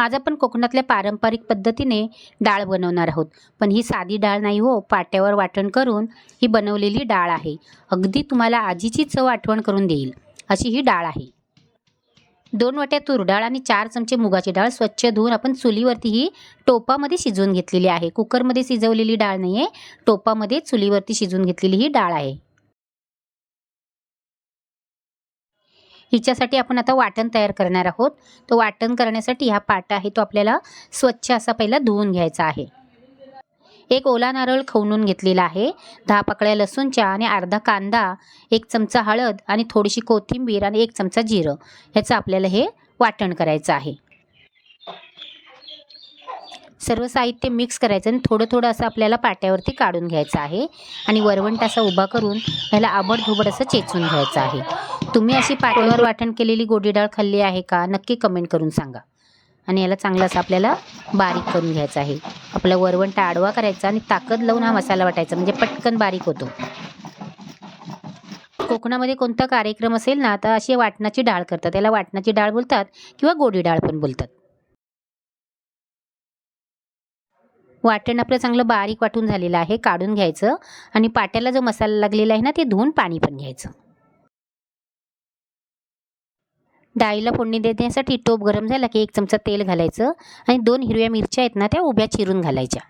आज आपण कोकणातल्या पारंपरिक पद्धतीने डाळ बनवणार आहोत. पण ही साधी डाळ नाही हो पाट्यावर वाटण करून ही बनवलेली डाळ आहे. अगदी तुम्हाला आजीची चव आठवण करून देईल. अशी ही डाळ आहे. दोन वाट्या तूर डाळ आणि चार चमचे मुगाची डाळ स्वच्छ धुवून आपण चुलीवरती ही टोपामध्ये शिजवून घेतलेली आहे. कुकरमध्ये शिजवलेली डाळ नाही आहे टोपामध्ये चुलीवरती शिजवून घेतलेली ही डाळ आहे. हिच्यासाठी आपण आता वाटण तयार करणार आहोत. तो वाटण करण्यासाठी हा पाटा आहे तो आपल्याला स्वच्छ असा पहिला धुवून घ्यायचा आहे. एक ओला नारळ खवणून घेतलेला आहे. दहा पकड्या लसूणच्या आणि अर्धा कांदा एक चमचा हळद आणि थोडीशी कोथिंबीर आणि एक चमचा जिरं. ह्याचं आपल्याला हे वाटण करायचं आहे. सर्व साहित्य मिक्स करायचं आणि थोडं थोडं असं आपल्याला पाट्यावरती काढून घ्यायचं आहे. आणि वरवंट असा उभा करून ह्याला आबडधोबड असं चेचून घ्यायचं आहे. तुम्ही अशी पाट्यावर वाटण केलेली गोडी डाळ खाल्ली आहे का? नक्की कमेंट करून सांगा. आणि याला चांगलं असं आपल्याला बारीक करून घ्यायचं आहे. आपला वरवंट आडवा करायचा आणि ताकद लावून हा मसाला वाटायचा म्हणजे पटकन बारीक होतो. कोकणामध्ये कोणता कार्यक्रम असेल ना तर अशी वाटणाची डाळ करतात. त्याला वाटणाची डाळ बोलतात किंवा गोडी डाळ पण बोलतात. वाटण आपलं चांगलं बारीक वाटून झालेलं आहे काढून घ्यायचं आणि पाट्याला जो मसाला लागलेला आहे ना ते धुवून पाणी पण घ्यायचं. डाळीला फोडणी देण्यासाठी टोप गरम झाला की एक चमचा तेल घालायचं आणि दोन हिरव्या मिरच्या आहेत ना त्या उभ्या चिरून घालायच्या.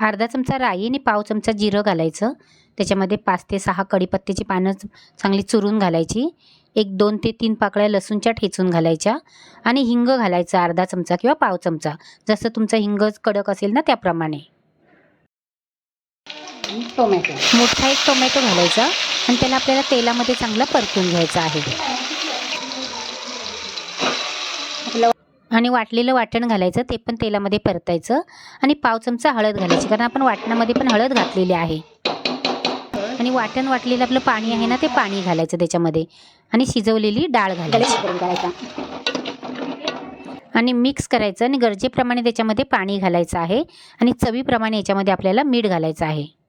अर्धा चमचा राई आणि पाव चमचा जिरं घालायचं. त्याच्यामध्ये पाच ते सहा कढीपत्त्याची पानं चांगली चुरून घालायची. एक दोन ते तीन पाकळ्या लसूणच्या ठेचून घालायच्या आणि हिंग घालायचं अर्धा चमचा किंवा पाव चमचा. जसं तुमचा हिंग कडक असेल ना त्याप्रमाणे. टोमॅटो. मोठा एक टोमॅटो घालायचा आणि त्याला आपल्याला तेलामध्ये चांगलं परतून घ्यायचं आहे. आणि वाटलेलं वाटण घालायचं ते पण तेलामध्ये परतायचं आणि पाव चमचा हळद घालायची कारण आपण वाटणामध्ये पण हळद घातलेली आहे. आणि वाटण वाटलेलं आपलं पाणी आहे ना ते पाणी घालायचं त्याच्यामध्ये. आणि शिजवलेली डाळ घालायची. आणि मिक्स करायचं आणि गरजेप्रमाणे त्याच्यामध्ये पाणी घालायचं आहे. आणि चवीप्रमाणे याच्यामध्ये आपल्याला मीठ घालायचं आहे.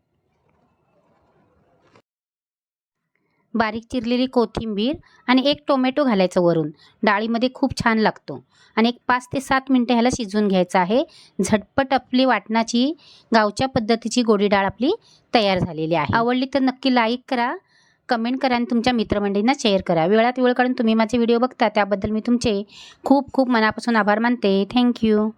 बारीक चिरलेली कोथिंबीर आणि एक टोमॅटो घालायचं वरून. डाळीमध्ये खूप छान लागतो. आणि एक पाच ते सात मिनटं ह्याला शिजवून घ्यायचं आहे. झटपट आपली वाटणाची गावच्या पद्धतीची गोडी डाळ आपली तयार झालेली आहे. आवडली तर नक्की लाईक करा कमेंट करा आणि तुमच्या मित्रमंडळींना शेअर करा. वेळात वेळ काढून तुम्ही माझे व्हिडिओ बघता त्याबद्दल मी तुमचे खूप खूप मनापासून आभार मानते. थँक्यू